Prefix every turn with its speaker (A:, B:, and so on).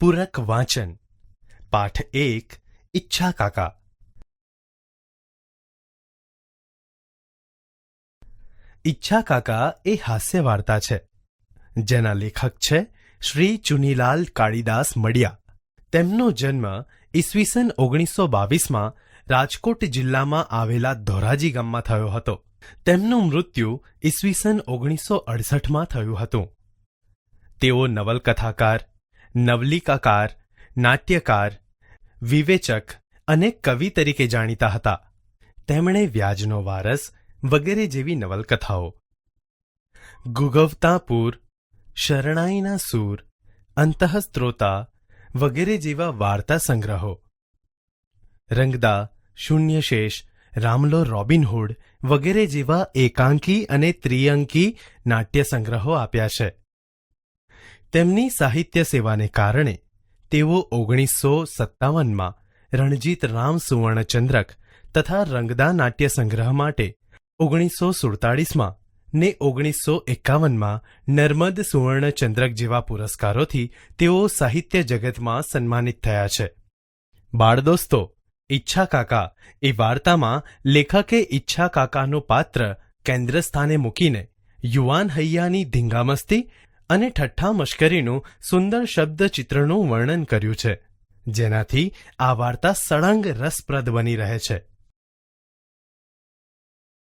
A: પૂરક વાંચન. પાઠ એક, ઈચ્છા કાકા. ઈચ્છા કાકા એ હાસ્ય વાર્તા છે. જેના લેખક છે શ્રી ચુનીલાલ કાળીદાસ મડિયા. તેમનો જન્મ ઈસવીસન ઓગણીસો બાવીસમાં રાજકોટ જિલ્લામાં આવેલા ધોરાજી ગામમાં થયો હતો. તેમનું મૃત્યુ ઈસવીસન ઓગણીસો અડસઠમાં થયું હતું. તેઓ નવલકથાકાર નવલિકાકાર, નાટ્યકાર, વિવેચક અને કવિ તરીકે જાણીતા હતા. તેમણે વ્યાજનો વારસ વગેરે જેવી નવલકથાઓ ગુગવતા પૂર શરણાઈના સૂર, અંતઃસ્ત્રોતા વગેરે જેવા વાર્તા સંગ્રહો, રંગદા શૂન્યશેષ રામલો રોબિનહુડ વગેરે જેવા એકાંકી અને ત્રિઅંકી નાટ્ય સંગ્રહો આપ્યા છે. તેમની સાહિત્ય સેવાને કારણે તેઓ ઓગણીસો સત્તાવનમાં રણજીત રામ સુવર્ણચંદ્રક તથા રંગદા નાટ્ય સંગ્રહ માટે ઓગણીસો સુડતાળીસમાં ને ઓગણીસો એકાવનમાં નર્મદ સુવર્ણચંદ્રક જેવા પુરસ્કારોથી તેઓ સાહિત્ય જગતમાં સન્માનિત થયા છે. બાળ દોસ્તો ઈચ્છા કાકા એ વાર્તામાં લેખકે ઈચ્છા કાકાનું પાત્ર કેન્દ્ર સ્થાને મૂકીને યુવાન હૈયાની ધીંગામસ્તી અને ઠઠ્ઠા મશ્કરીનું સુંદર શબ્દ ચિત્રનું વર્ણન કર્યું છે. જેનાથી આ વાર્તા સળંગ રસપ્રદ બની રહે છે.